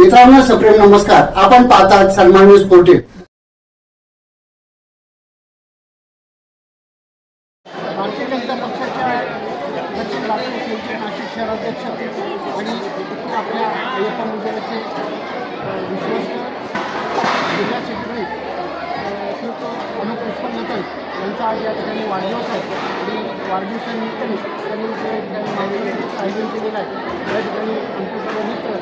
मित्रांनो सप्रेम नमस्कार. आपण पाहतात सन्मान न्यूज फोर्टी भारतीय जनता पक्षाच्या दक्षिण नाशिक शहराध्यक्ष आणि आपल्या अय्यप्पा विश्वस्त जिल्हा सेक्रेटरी अनुप पुष्पलता यांचा आज या ठिकाणी वाढदिवस आहे. आणि वाढदिवसा निमित्ताने त्यांनी जे ठिकाणी आयोजन केलेलं आहे. या ठिकाणी आमचे सर्व मित्र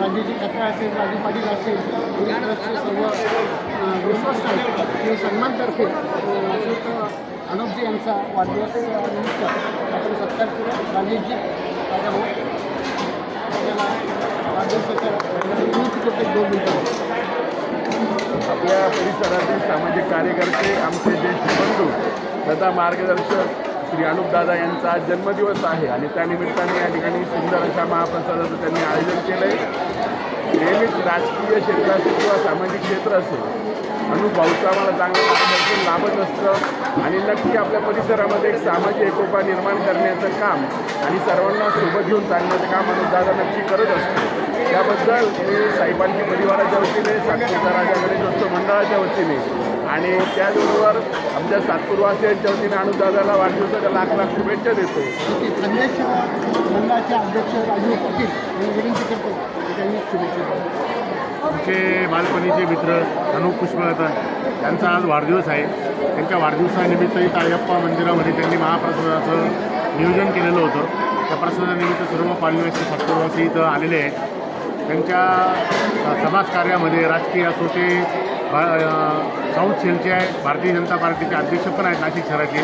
राजेजी खत्रा असेल राजू पाटील असेल ट्रस्टचे सर्व अ, विश्वस्त आहेत. ते सन्मानतर्फे अ, अनुपजी यांचा वाढदिवस निमित्त आपण सत्कार केला राजेशजी राजा भाऊ हो. आपल्याला वाढदिवसाच्या दोन मिनिटं परिसरातील सामाजिक कार्यकर्ते आमचे ज्येष्ठ बंधू तथा मार्गदर्शक श्री अनुपदादा यांचा आज जन्मदिवस आहे. आणि त्यानिमित्ताने या ठिकाणी सुंदर अशा महाप्रसादाचं त्यांनी आयोजन केलं आहे नेहमीच राजकीय क्षेत्र असेल किंवा सामाजिक क्षेत्र असेल अनुभवचा आम्हाला चांगलं मार्गदर्शन लाभत असतं. आणि नक्की आपल्या परिसरामध्ये एक सामाजिक एकोपा निर्माण करण्याचं काम आणि सर्वांना सोबत घेऊन चालण्याचं काम अनुदादा नक्की करत असतो. त्याबद्दल मी साहेबांची परिवाराच्या वतीने सातपूरचा राजा गणेशोत्सव मंडळाच्या वतीने आणि त्याचबरोबर आमच्या सातपूरवासियांच्या वतीने अनुदादाला वाढदिवसाच्या लाख लाख शुभेच्छा देतो. अध्यक्ष राजीव पाटील यांनी विनंती करतो की त्यांनी शुभेच्छा. आमचे बालपणीचे मित्र अनुप पुष्पलता त्यांचा आज वाढदिवस आहे. त्यांच्या वाढदिवसानिमित्त इथं अयप्पा मंदिरामध्ये त्यांनी महाप्रसादाचं नियोजन केलेलं होतं. त्या प्रसादानिमित्त सर्व पालवासी सातपूरवासी इथं आलेले आहेत. त्यांच्या समाजकार्यामध्ये राजकीय असो ते भा साऊथ सेलचे आहे भारतीय जनता पार्टीचे अध्यक्ष पण आहेत नाशिक शहराचे.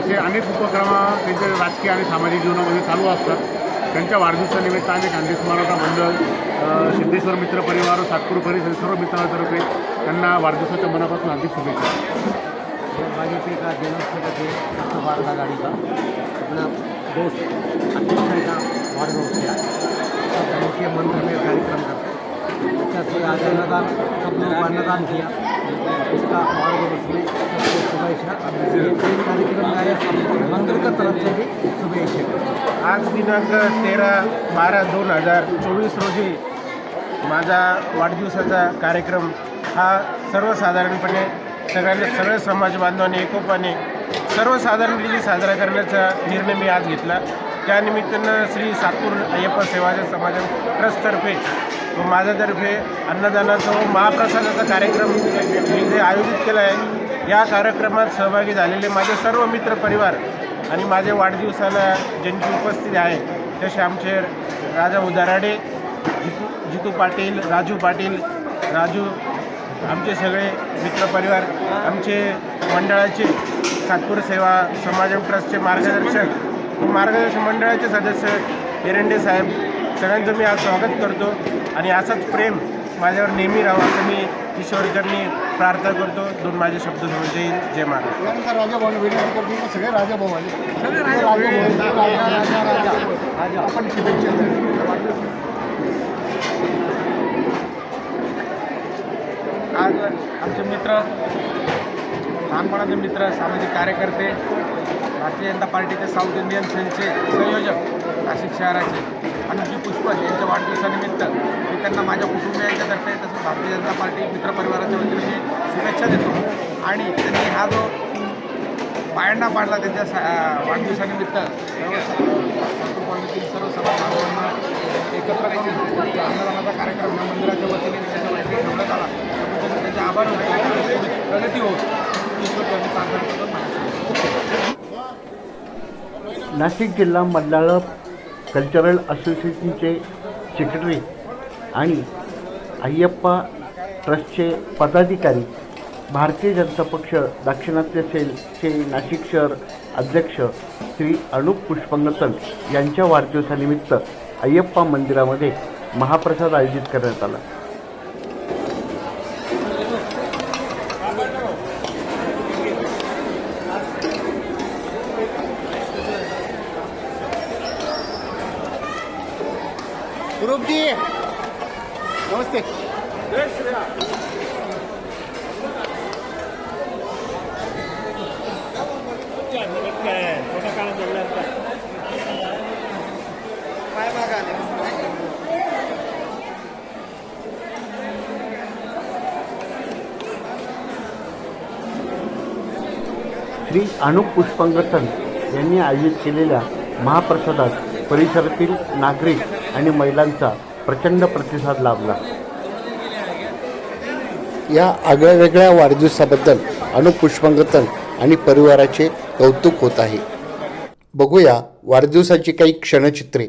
असे अनेक उपक्रम त्यांच्या राजकीय आणि सामाजिक जीवनामध्ये चालू असतात. त्यांच्या वाढदिवसानिमित्त आम्ही गांधी स्मारका मंडळ सिद्धेश्वर मित्र परिवार सातपूर परिसर सर्व मित्रांतर्फे त्यांना वाढदिवसाच्या मनापासून हार्दिक शुभेच्छा. भाजपे का जनरल सेक्रेटरी भारत आघाडीचा अपना दोस्त अध्यक्ष का वार्ड में किया सब मंदिर में कार्यक्रम करते अच्छा से आज अन्नदान सब लोग अन्नदान किया. इसका वार्ड दिवस में सबको शुभेच्छा. ये तीन कार्यक्रम आया सब मंदिर का तरफ से भी शुभेच्छा. आज दिनांक तेरा बारा दोन हजार चोवीस रोजी माझा वाढदिवसाचा कार्यक्रम हा सर्वसाधारणपणे सगळ्यांना सगळ्या समाज बांधवांनी एकोपाने सर्वसाधारण रीती साजरा करण्याचा निर्णय मी आज घेतला. त्यानिमित्तानं श्री सातपूर अय्यप्पा सेवाच्या समाज ट्रस्टतर्फे माझ्यातर्फे अन्नदानाचा व महाप्रसादाचा कार्यक्रम मी जे आयोजित केला आहे या कार्यक्रमात सहभागी झालेले माझे सर्व मित्र परिवार आणि माझ्या वाढदिवसाला ज्यांची उपस्थिती आहे तसे आमचे राजा उदाराडे जितू जितू पाटील राजू पाटील राजू आमचे सगळे मित्रपरिवार आमचे मंडळाचे सातपूर सेवा समाज ट्रस्टचे मार्गदर्शक मार्गदर्शक मंडळाचे सदस्य एरंडे साहेब सगळ्यांचं मी आज स्वागत करतो आणि असंच प्रेम माझ्यावर नेहमी राहावं असं मी ईश्वरचरणी प्रार्थना करतो. दोन माझे शब्द जय हिंद, जय महाराज राजा भाऊ सगळे राजा भाऊ आले सगळे राजा आपण. आज आमचे मित्र लहानपणाचे मित्र सामाजिक कार्यकर्ते भारतीय जनता पार्टीचे साऊथ इंडियन सेलचे संयोजक नाशिक शहराचे. अनुजी पुष्पल यांच्या वाढदिवसानिमित्त मी त्यांना माझ्या कुटुंबियांच्यातर्फे तसंच भारतीय जनता पार्टी मित्रपरिवाराच्या वतीने मी शुभेच्छा देतो. आणि त्यांनी हा जो पायंडा पाडला त्यांच्या सा वाढदिवसानिमित्त सर्व कॉलनीतील सर्व समाज बांधवांना एकत्र करून अन्नदानाचा कार्यक्रम या मंदिराच्या वतीने त्यांच्या ठेवण्यात आला. त्याबद्दल त्यांचे आभार प्रगती होत ईश्वर नाशिक जिल्हा मंडळ कल्चरल असोसिएशनचे सेक्रेटरी आणि अय्यप्पा ट्रस्टचे पदाधिकारी भारतीय जनता पक्ष दाक्षिणात्य सेलचे नाशिक शहर अध्यक्ष श्री अनुप पुष्पंगतन यांच्या वाढदिवसानिमित्त अय्यप्पा मंदिरामध्ये महाप्रसाद आयोजित करण्यात आला. रूपजी नमस्ते. श्री अनुप पुष्पंगतन यांनी आयोजित केलेल्या महाप्रसादात परिसरातील नागरिक आणि महिलांचा प्रचंड प्रतिसाद लाभला. या आगळ्या वेगळ्या वाढदिवसाबद्दल अनुपुष्पांगतन आणि परिवाराचे कौतुक होत आहे. बघूया वाढदिवसाची काही क्षणचित्रे.